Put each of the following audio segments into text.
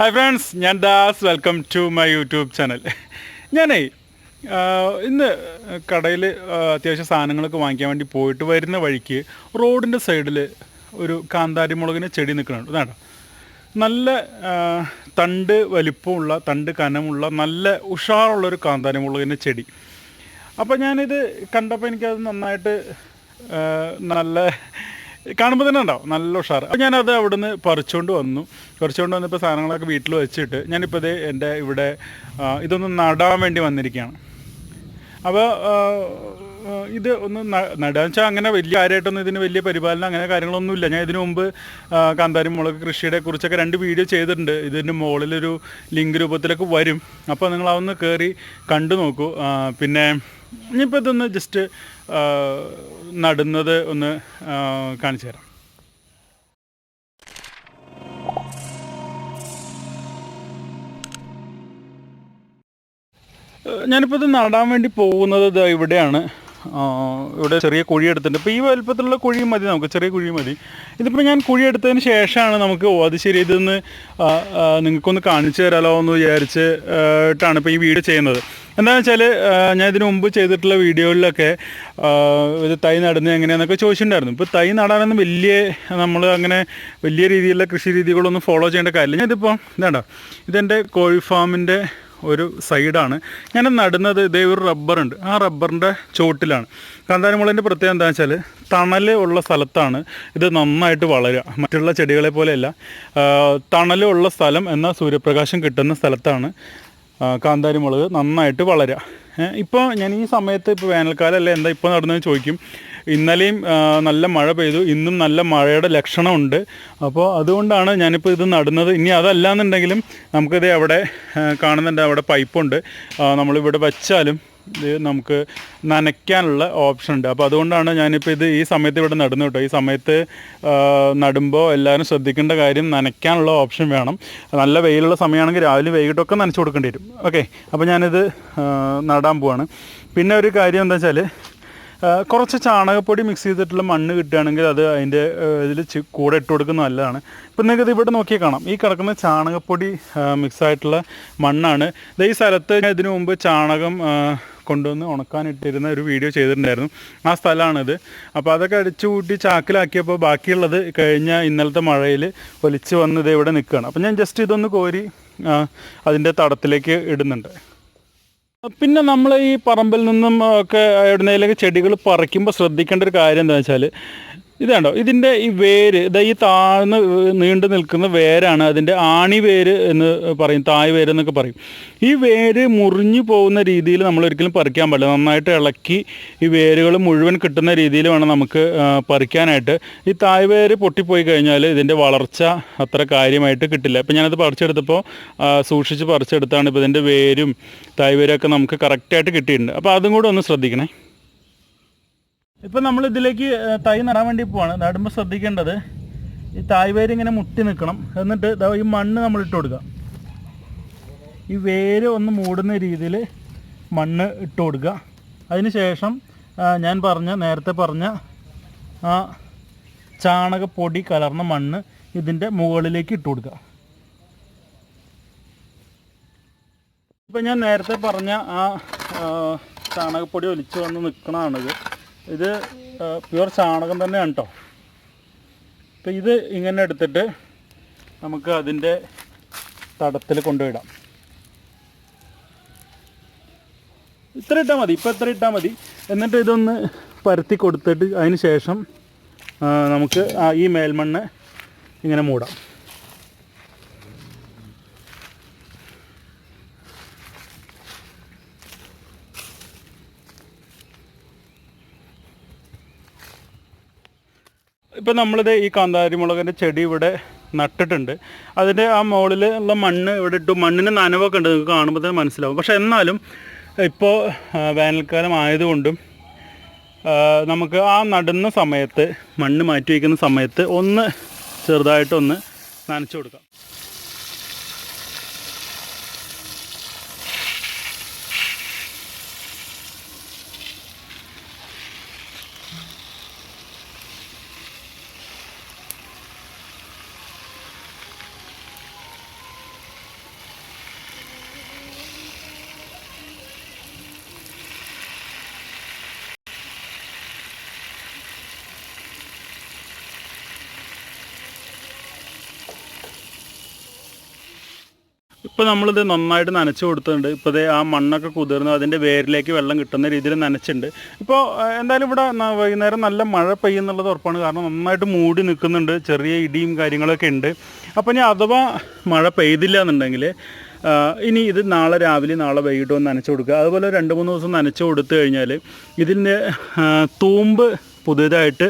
Hi friends ഞാൻ Das. Welcome to my YouTube channel ഞാനേ ഇന്ന് കടയിൽ അത്യാവശ്യം സാധനങ്ങളൊക്കെ വാങ്ങിക്കാൻ വേണ്ടി പോയിട്ട് വരുന്ന വഴിക്ക് റോഡിന്റെ സൈഡിൽ ഒരു കാന്താരി മുളകിന് ചെടി നിൽക്കുന്നുണ്ട്. കേട്ടോ നല്ല തണ്ട് വലിപ്പമുള്ള തണ്ട് കനമുള്ള നല്ല ഉഷാറുള്ളൊരു കാന്താരി മുളകിന്റെ ചെടി. അപ്പോൾ ഞാനിത് കണ്ടപ്പോൾ എനിക്കത് നന്നായിട്ട് നല്ല കാണുമ്പോൾ തന്നെ ഉണ്ടാവും. നല്ല ഉഷാറ്. അപ്പോൾ ഞാനത് അവിടുന്ന് പറിച്ചുകൊണ്ട് വന്നു. പറിച്ചുകൊണ്ട് വന്നപ്പോൾ സാധനങ്ങളൊക്കെ വീട്ടിൽ വെച്ചിട്ട് ഞാനിപ്പോൾ ഇത് എന്റെ ഇവിടെ ഇതൊന്ന് നടാൻ വേണ്ടി വന്നിരിക്കുകയാണ് അപ്പോൾ ഇത് ഒന്ന് നടുക വെച്ചാൽ അങ്ങനെ വലിയ കാര്യമായിട്ടൊന്നും ഇതിന് വലിയ പരിപാലനം അങ്ങനെ കാര്യങ്ങളൊന്നുമില്ല. ഞാൻ ഇതിനു മുമ്പ് കാന്താരി മുളക് കൃഷിയുടെ കുറിച്ചൊക്കെ രണ്ട് വീഡിയോ ചെയ്തിട്ടുണ്ട്. ഇതിന്റെ മുകളിലൊരു ലിങ്ക് രൂപത്തിലൊക്കെ വരും. അപ്പോൾ നിങ്ങൾ അതൊന്ന് കയറി കണ്ടു നോക്കൂ. പിന്നെ ഇനിയിപ്പോൾ ഇതൊന്ന് ജസ്റ്റ് നടുന്നത് ഒന്ന് കാണിച്ചു തരാം. ഞാനിപ്പോൾ ഇത് നടാൻ വേണ്ടി പോകുന്നത് ഇവിടെയാണ്. ഇവിടെ ചെറിയ കുഴി എടുത്തിട്ടുണ്ട്. ഇപ്പോൾ ഈ വലുപ്പത്തിലുള്ള കുഴി മതി നമുക്ക് ചെറിയ കുഴി മതി. ഇതിപ്പോൾ ഞാൻ കുഴി എടുത്തതിന് ശേഷമാണ് നമുക്ക് ഓ അത് ശരി ഇതൊന്ന് നിങ്ങൾക്കൊന്ന് കാണിച്ചു തരാമല്ലോ എന്ന് വിചാരിച്ച് ഇട്ടാണ് ഇപ്പോൾ ഈ വീഡിയോ ചെയ്യുന്നത്. എന്താണെന്ന് വെച്ചാൽ ഞാൻ ഇതിനു മുമ്പ് ചെയ്തിട്ടുള്ള വീഡിയോകളിലൊക്കെ ഇത് തൈ നടുന്നത് എങ്ങനെയാണെന്നൊക്കെ ചോദിച്ചിട്ടുണ്ടായിരുന്നു. ഇപ്പോൾ തൈ നടാനൊന്നും വലിയ നമ്മൾ അങ്ങനെ വലിയ രീതിയിലുള്ള കൃഷി രീതികളൊന്നും ഫോളോ ചെയ്യേണ്ട കാര്യമില്ല. ഞാനിതിപ്പോൾ ഇതാണ്ടോ ഇതെന്റെ കോഴി ഫാമിന്റെ ഒരു സൈഡാണ്. ഞാൻ നടുന്നത് ഇതേ ഒരു റബ്ബറുണ്ട്. ആ റബ്ബറിന്റെ ചുവട്ടിലാണ്. കാന്താരിമുളകിന്റെ പ്രത്യേകത എന്താ വെച്ചാൽ തണൽ ഉള്ള സ്ഥലത്താണ് ഇത് നന്നായിട്ട് വളരുക. മറ്റുള്ള ചെടികളെ പോലെയല്ല. തണലുള്ള സ്ഥലം എന്ന സൂര്യപ്രകാശം കിട്ടുന്ന സ്ഥലത്താണ് കാന്താരിമുളക് നന്നായിട്ട് വളരുക. ഇപ്പോൾ ഞാൻ ഈ സമയത്ത് ഇപ്പോൾ വേനൽക്കാലമല്ല എന്താ ഇപ്പോൾ നടന്നതെന്ന് ചോദിക്കും. ഇന്നലെയും നല്ല മഴ പെയ്തു. ഇന്നും നല്ല മഴയുടെ ലക്ഷണമുണ്ട്. അപ്പോൾ അതുകൊണ്ടാണ് ഞാനിപ്പോൾ ഇത് നടുന്നത്. ഇനി അതല്ല എന്നുണ്ടെങ്കിലും നമുക്കിത് അവിടെ കാണുന്നുണ്ട്. അവിടെ പൈപ്പുണ്ട്. നമ്മളിവിടെ വച്ചാലും ഇത് നമുക്ക് നനയ്ക്കാനുള്ള ഓപ്ഷൻ ഉണ്ട്. അപ്പോൾ അതുകൊണ്ടാണ് ഞാനിപ്പോൾ ഇത് ഈ സമയത്ത് ഇവിടെ നടുന്നു കേട്ടോ. ഈ സമയത്ത് നടുമ്പോൾ എല്ലാവരും ശ്രദ്ധിക്കേണ്ട കാര്യം നനയ്ക്കാനുള്ള ഓപ്ഷൻ വേണം. നല്ല വെയിലുള്ള സമയമാണെങ്കിൽ രാവിലെ വൈകിട്ടൊക്കെ നനച്ചു കൊടുക്കേണ്ടി വരും. ഓക്കെ. അപ്പോൾ ഞാനിത് നടാൻ പോവാണ്. പിന്നെ ഒരു കാര്യം എന്താ വെച്ചാൽ കുറച്ച് ചാണകപ്പൊടി മിക്സ് ചെയ്തിട്ടുള്ള മണ്ണ് കിട്ടുകയാണെങ്കിൽ അത് അതിന്റെ ഇതിൽ കൂടെ ഇട്ട് കൊടുക്കുന്നത് നല്ലതാണ്. ഇപ്പം നിങ്ങൾക്ക് ഇവിടെ നോക്കിയാൽ കാണാം. ഈ കിടക്കുന്ന ചാണകപ്പൊടി മിക്സ് ആയിട്ടുള്ള മണ്ണാണ്. ഇത് ഈ സ്ഥലത്ത് ഇതിനു മുമ്പ് ചാണകം കൊണ്ടുവന്ന് ഉണക്കാനിട്ടിരുന്ന ഒരു വീഡിയോ ചെയ്തിട്ടുണ്ടായിരുന്നു. ആ സ്ഥലമാണിത്. അപ്പോൾ അതൊക്കെ അടിച്ചു കൂട്ടി ചാക്കിലാക്കിയപ്പോൾ ബാക്കിയുള്ളത് കഴിഞ്ഞ ഇന്നലത്തെ മഴയിൽ ഒലിച്ച് വന്ന് ഇത് ഇവിടെ നിൽക്കുകയാണ്. അപ്പോൾ ഞാൻ ജസ്റ്റ് ഇതൊന്ന് കോരി അതിന്റെ തടത്തിലേക്ക് ഇടുന്നുണ്ട്. പിന്നെ നമ്മൾ ഈ പറമ്പിൽ നിന്നും ഒക്കെ എവിടുന്നേലൊക്കെ ചെടികൾ പറിക്കുമ്പോൾ ശ്രദ്ധിക്കേണ്ട ഒരു കാര്യം എന്താ വെച്ചാൽ ഇതാണ്ടോ ഇതിന്റെ ഈ വേര് ഇതാ ഈ താഴ്ന്ന് നീണ്ടു നിൽക്കുന്ന വേരാണ് അതിന്റെ ആണി വേര് എന്ന് പറയും തായ് വേര് എന്നൊക്കെ പറയും. ഈ വേര് മുറിഞ്ഞു പോകുന്ന രീതിയിൽ നമ്മൾ ഒരിക്കലും പറിക്കാൻ പാടില്ല. നന്നായിട്ട് ഇളക്കി ഈ വേരുകൾ മുഴുവൻ കിട്ടുന്ന രീതിയിൽ വേണം നമുക്ക് പറിക്കാനായിട്ട്. ഈ തായ് വേര് പൊട്ടിപ്പോയി കഴിഞ്ഞാൽ ഇതിന്റെ വളർച്ച അത്ര കാര്യമായിട്ട് കിട്ടില്ല. ഇപ്പം ഞാനത് പറിച്ചെടുത്തപ്പോൾ സൂക്ഷിച്ച് പറിച്ചെടുത്താണ് ഇപ്പോൾ ഇതിന്റെ വേരും തായ് ഒക്കെ നമുക്ക് കറക്റ്റായിട്ട് കിട്ടിയിട്ടുണ്ട്. അപ്പോൾ അതും കൂടെ ഒന്ന് ശ്രദ്ധിക്കണേ. ഇപ്പം നമ്മൾ ഇതിലേക്ക് തൈ നടാൻ വേണ്ടി പോവാണ്. നടുമ്പോൾ ശ്രദ്ധിക്കേണ്ടത് ഈ തായ് വേര് ഇങ്ങനെ മുട്ടി നിൽക്കണം എന്നിട്ട് ഈ മണ്ണ് നമ്മൾ ഇട്ട് കൊടുക്കുക ഈ വേര് ഒന്ന് മൂടുന്ന രീതിയിൽ മണ്ണ് ഇട്ട് കൊടുക്കുക. അതിനുശേഷം ഞാൻ പറഞ്ഞ നേരത്തെ പറഞ്ഞ ആ ചാണകപ്പൊടി കലർന്ന മണ്ണ് ഇതിന്റെ മുകളിലേക്ക് ഇട്ട് കൊടുക്കുക. ഇപ്പം ഞാൻ നേരത്തെ പറഞ്ഞ ആ ചാണകപ്പൊടി ഒലിച്ചു വന്ന് നിൽക്കണതാണിത് ഇത് പ്യുവർ ചാണകം തന്നെയാണ് കേട്ടോ അപ്പം ഇത് ഇങ്ങനെ എടുത്തിട്ട് നമുക്ക് അതിന്റെ തടത്തിൽ കൊണ്ടുപോയിടാം ഇത്ര ഇട്ടാൽ മതി ഇപ്പം ഇത്ര ഇട്ടാൽ മതി. എന്നിട്ട് ഇതൊന്ന് പരത്തി കൊടുത്തിട്ട് അതിന് ശേഷം നമുക്ക് ഈ മേൽമണ്ണ് ഇങ്ങനെ മൂടാം. ഇപ്പം നമ്മളിത് ഈ കാന്താരി മുളകിന്റെ ചെടി ഇവിടെ നട്ടിട്ടുണ്ട്. അതിന്റെ ആ മുകളിൽ ഉള്ള മണ്ണ് ഇവിടെ ഇട്ടു. മണ്ണിന് നനവൊക്കെ ഉണ്ട്. നിങ്ങൾക്ക് കാണുമ്പോൾ തന്നെ മനസ്സിലാവും. പക്ഷേ എന്നാലും ഇപ്പോൾ വേനൽക്കാലം ആയതുകൊണ്ടും നമുക്ക് ആ നടുന്ന സമയത്ത് മണ്ണ് മാറ്റി വയ്ക്കുന്ന സമയത്ത് ഒന്ന് ചെറുതായിട്ടൊന്ന് നനച്ചു കൊടുക്കാം. ഇപ്പോൾ നമ്മളിത് നന്നായിട്ട് നനച്ചു കൊടുത്തിട്ടുണ്ട്. ഇപ്പോൾ ഇത് ആ മണ്ണൊക്കെ കുതിർന്ന് അതിന്റെ വേരിലേക്ക് വെള്ളം കിട്ടുന്ന രീതിയിൽ നനച്ചിട്ടുണ്ട്. ഇപ്പോൾ എന്തായാലും ഇവിടെ വൈകുന്നേരം നല്ല മഴ പെയ്യുന്നുള്ളത് ഉറപ്പാണ്. കാരണം നന്നായിട്ട് മൂടി നിൽക്കുന്നുണ്ട്. ചെറിയ ഇടിയും കാര്യങ്ങളൊക്കെ ഉണ്ട്. അപ്പോൾ ഞാൻ അഥവാ മഴ പെയ്തില്ല എന്നുണ്ടെങ്കിൽ ഇനി ഇത് നാളെ രാവിലെ നാളെ വൈകിട്ട് ഒന്ന് നനച്ചു കൊടുക്കുക. അതുപോലെ രണ്ട് മൂന്ന് ദിവസം നനച്ചു കൊടുത്തു കഴിഞ്ഞാൽ ഇതിന്റെ തൂമ്പ് പുതിയതായിട്ട്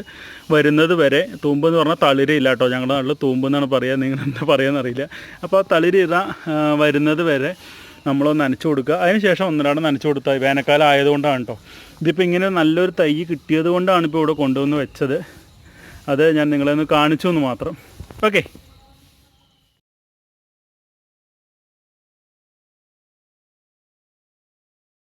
വരുന്നത് വരെ തൂമ്പ് എന്ന് പറഞ്ഞാൽ തളിരയില്ല കേട്ടോ. ഞങ്ങളുടെ നാട്ടിൽ തൂമ്പ് എന്നാണ് പറയുക നിങ്ങൾ എന്താ പറയുക അറിയില്ല. അപ്പോൾ ആ ആ, വരുന്നത് വരെ നമ്മളൊന്ന് നനച്ചു കൊടുക്കുക. അതിന് ശേഷം ഒന്നരാടെ നനച്ചു കൊടുത്താൽ വേനൽക്കാലം ആയതുകൊണ്ടാണ് കേട്ടോ ഇതിപ്പോൾ ഇങ്ങനെ നല്ലൊരു തൈ കിട്ടിയത് കൊണ്ടാണ് ഇപ്പോൾ ഇവിടെ കൊണ്ടുവന്ന് വെച്ചത്. അത് ഞാൻ നിങ്ങളെ ഒന്ന് കാണിച്ചു എന്ന് മാത്രം. ഓക്കെ.